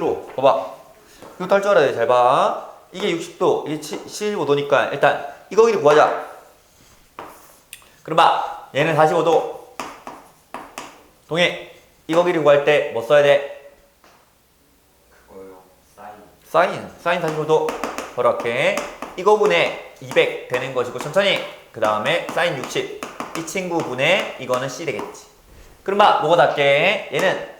로 봐봐. 이것도 할줄 알아야 돼. 잘 봐. 이게 60도, 이게 75도니까 일단 이거 길이 구하자. 그럼 봐. 얘는 45도. 동해. 이거 길이 구할 때 뭐 써야 돼? 그거요. 사인. 사인. 사인 45도. 그렇게. 이거 분의 200 되는 것이고 천천히. 그 다음에 사인 60. 이 친구 분의 이거는 C 되겠지. 그럼 봐. 뭐가 닿게? 얘는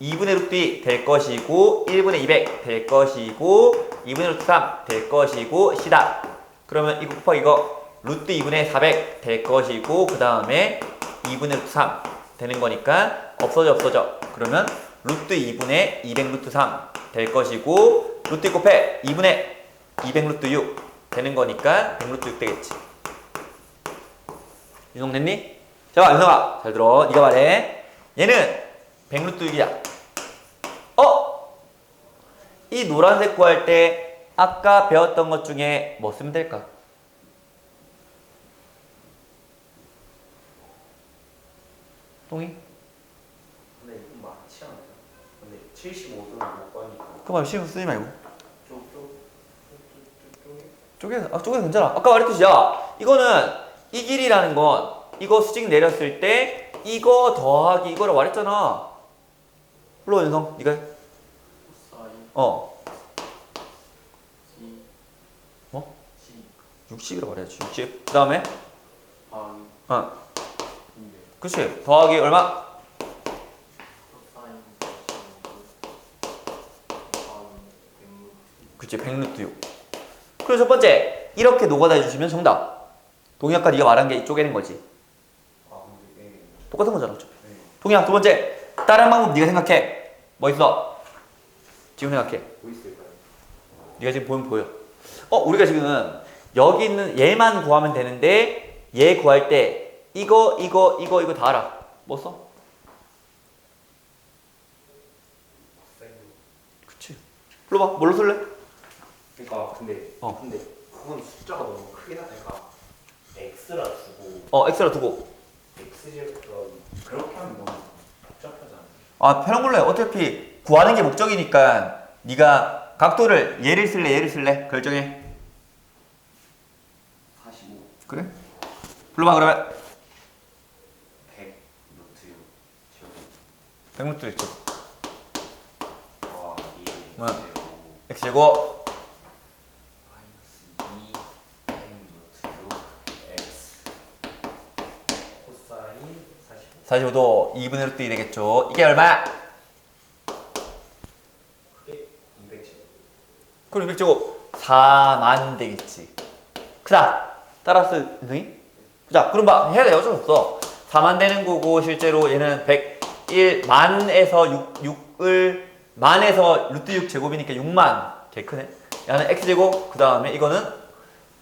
2분의 루트 2될 것이고 1분의 200 될 것이고 2분의 루트 3 될 것이고 C다. 그러면 이거 곱하기 이거 루트 2분의 400 될 것이고 그 다음에 2분의 루트 3 되는 거니까 없어져 없어져. 그러면 루트 2분의 200 루트 3 될 것이고 루트 2 곱해 2분의 200 루트 6 되는 거니까 100 루트 6 되겠지. 윤성 됐니? 자, 윤성아 잘 들어. 네가 말해. 얘는 100 루트 6이야. 어? 이 노란색 구할 때 아까 배웠던 것 중에 뭐 쓰면 될까? 똥이? 근데 이거 많지 않아요? 근데 75도는 못 가니까. 그만 쉬운 쓰지 말고. 쪽쪽 쪽쪽쪽쪽에 쪼개, 아, 쪼개 괜찮아. 아까 말했듯이, 야, 이거는 이 길이라는 건 이거 수직 내렸을 때 이거 더하기 이거를 말했잖아. 불러, 윤성. 네가 해. 어. 뭐? C 60이라고 말해야지. 60. 그 다음에, 반 어. 그치. 더하기 얼마? 코사인 45도 반 100루트 그치. 100루트 6. 그리고 첫 번째, 이렇게 노가다 해주시면 정답. 동희 아까 네가 말한 게 쪼개는 거지. 아 근데 네. 똑같은 거잖아. 어차피. 네. 동희야, 두 번째. 다른 방법 네가 생각해. 뭐 있어? 지금 생각해. 네가 지금 보면 보여. 어, 우리가 지금 여기 있는 얘만 구하면 되는데 얘 구할 때 이거 이거 이거 이거 다 알아. 뭐 써? 그치. 불러봐. 뭘로 쓸래? 그러니까 근데 어. 근데 그건 숫자가 너무 크게 나니까 x라 주고 어, x라 두고. x 제곱과 그렇게 하면 너무 복잡하잖아요. 아, 편한 걸로 해. 어차피 구하는 게 목적이니까 네가 각도를 얘를 쓸래 얘를 쓸래 결정해. 45 그래? 불러봐 그러면 100 루트 6 제곱 백루트 있죠. 와2 어. 제곱 x 제곱 마이너스 2 100 루트 6 x 코사인 45 45도 2분의 루트 2 되겠죠. 이게 얼마? 그게 200 제곱 그럼 200제곱 4만 되겠지. 크다. 따라서 인성이? 자, 그럼 봐. 해야 돼. 어쩔 수 없어. 4만 되는 거고 실제로 얘는 101 만에서 6, 6을 만에서 루트 6 제곱이니까 6만. 개 크네. 얘는 x 제곱. 그 다음에 이거는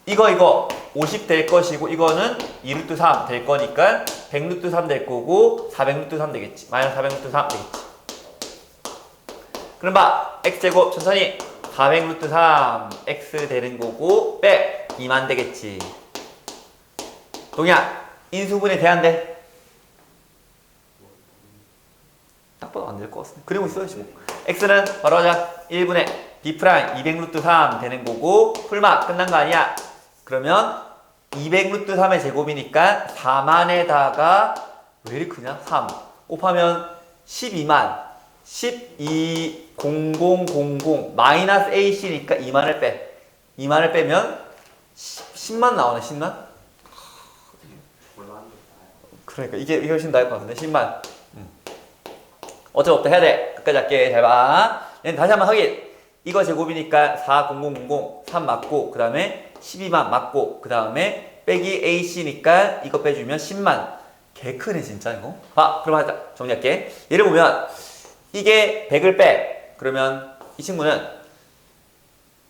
이거 이거 50 될 것이고 이거는 2 루트 3 될 거니까 100 루트 3 될 거고 400 루트 3 되겠지. 마이너스 400 루트 3 되겠지. 그럼 봐. x제곱 천천히 400 루트 3 x 되는 거고 빼 2만 되겠지. 동이야 인수분해 대한대. 딱 봐도 안 될 것 같은데. 그리고 있어야지 뭐. x는 바로 하자. 1분의 b 프라임 200 루트 3 되는 거고 풀마 끝난 거 아니야. 그러면 200 루트 3의 제곱이니까 4만에다가 왜 이렇게 크냐? 3 곱하면 12만 12 0000 마이너스 AC니까 2만을 빼. 2만을 빼면 10, 만 나오네 10만? 곤란한데 그러니까 이게, 이게 훨씬 나을 것 같은데 10만. 음. 어쩔 수 없다 해야 돼. 끝까지 할게. 잘봐. 얘는 다시 한번 확인. 이거 제곱이니까 4 0 0 0 0 3 맞고 그 다음에 12만 맞고 그 다음에 빼기 AC니까 이거 빼주면 10만. 개 크네 진짜 이거? 아 그럼 하자. 정리할게. 예를 보면 이게 100을 빼. 그러면 이 친구는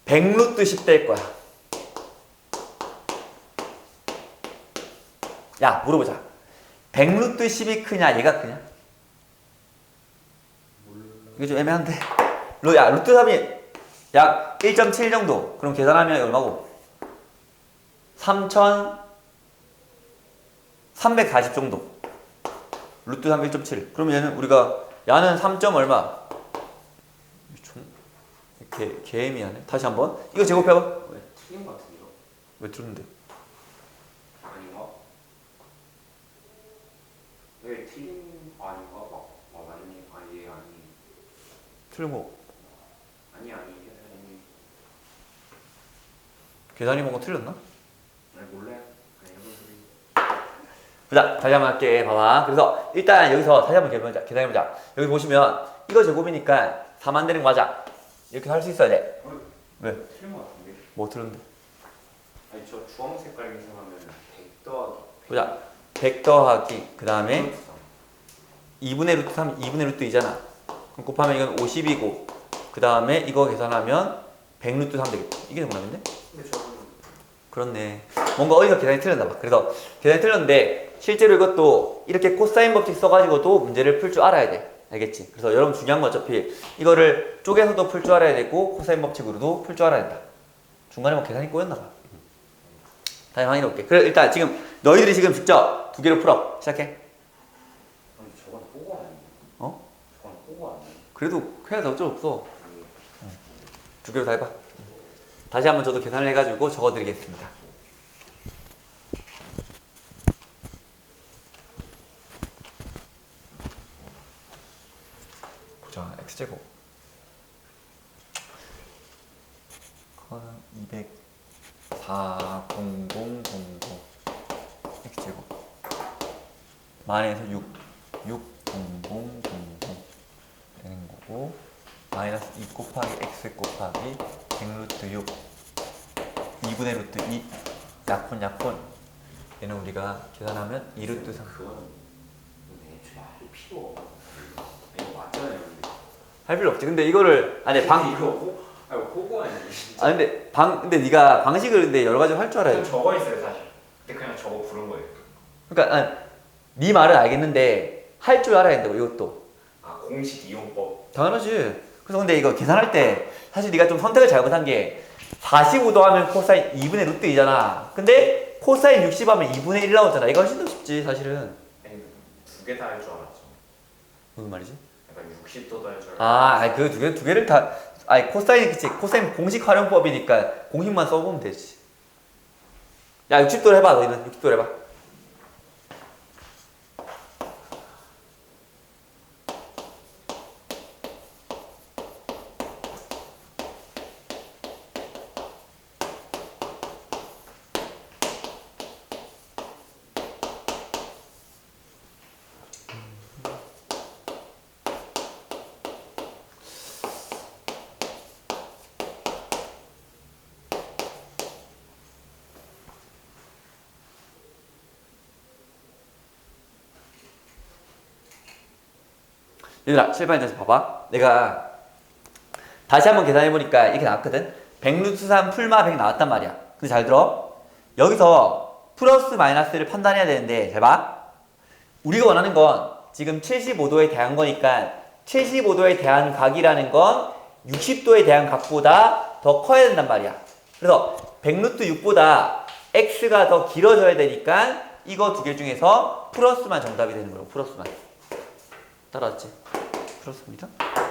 100루트 10될 거야. 야 물어보자. 100루트 10이 크냐 얘가 크냐? 이게 좀 애매한데. 루, 야 루트 3이 약 1.7 정도. 그럼 계산하면 얼마고? 3,340 정도. 루트 3 1.7 그럼 얘는 우리가 야는 3. 얼마 개, 개미하네. 다시 한번. 이거 제곱해봐. 왜 틀린 것 같은데요? 왜 들었는데? 아닌가? 왜 틀린 아닌가? 막, 막 아니 아니 아니 틀린 거. 아니 아니 계산이 계산이 뭔가 틀렸나? 아니 몰라요. 보자. 다시 한번 할게. 봐봐. 그래서 일단 여기서 다시 한번 계산해보자. 계산해보자. 여기 보시면 이거 제곱이니까 4만 되는 거 맞아. 이렇게 할 수 있어야 돼. 왜? 틀린 것 같은데? 뭐 틀렸는데? 아니 저 주황 색깔 계산하면 100 더하기 보자. 100 더하기 그 다음에 루트 삼. 2분의 루트 3, 2분의 루트 2잖아. 그럼 곱하면 이건 50이고 그 다음에 이거 계산하면 100 루트 3 되겠다. 이게 정답인데? 근데 저는 그렇네. 뭔가 어디서 계산이 틀렸나 봐. 그래서 계산이 틀렸는데 실제로 이것도 이렇게 코사인 법칙 써가지고도 문제를 풀 줄 알아야 돼. 알겠지? 그래서 여러분 중요한 건 어차피 이거를 쪼개서도 풀 줄 알아야 되고 코사인 법칙으로도 풀 줄 알아야 된다. 중간에 뭐 계산이 꼬였나 봐. 다시 확인해 볼게. 그래 일단 지금 너희들이 지금 직접 두 개로 풀어. 시작해. 아니 저건 호구 아니에요? 어? 저건 호구 아니에요? 그래도 해야 돼 어쩔 수 없어. 아니 두 개로 다 해봐. 다시 한번 저도 계산을 해가지고 적어드리겠습니다. 보자, x제곱. 그거는 200, 4, 0, 0, 0, 0. x제곱. 만에서 6, 6, 0, 0, 0, 0 되는 거고. 마이너스 2 곱하기 x 곱하기 100 루트 6 2분의 루트 2 약분 약분 얘는 우리가 계산하면 2 루트 3 그거는 근데 애초에 할 필요 없어. 이거 맞잖아요. 할 필요 없지 근데 이거를 아니 방 이거 호 아니 호구 아니에요? 아 근데 방 근데 네가 방식을 근데 여러 가지 할 줄 알아야 그냥 돼 적어 있어요 사실. 근데 그냥 적어 부른 거예요. 그러니까 아니, 네 말은 알겠는데 할 줄 알아야 된다고 이것도 아 공식 이용법. 당연하지 그래서 근데 이거 계산할 때 사실 네가 좀 선택을 잘못한 게 45도 하면 코사인 2분의 루트 2잖아 근데 코사인 60 하면 2분의 1 나오잖아 이거 훨씬 더 쉽지 사실은 아니 두개 다 할 줄 알았죠. 무슨 말이지? 약간 60도도 할 줄 알았죠. 아, 아니 그두 개 두 개를 다 아니 코사인 그치 코사인 공식 활용법이니까 공식만 써보면 되지. 야 60도로 해봐 너희는 60도로 해봐. 얘들아 실반에 대해서 봐봐. 내가 다시 한번 계산해 보니까 이렇게 나왔거든. 100 루트 3 풀마 100 나왔단 말이야. 근데 잘 들어. 여기서 플러스 마이너스를 판단해야 되는데 잘 봐. 우리가 원하는 건 지금 75도에 대한 거니까 75도에 대한 각이라는 건 60도에 대한 각보다 더 커야 된단 말이야. 그래서 100루트 6보다 x가 더 길어져야 되니까 이거 두 개 중에서 플러스만 정답이 되는 거예요. 플러스만. 따라왔지? 플러스입니다.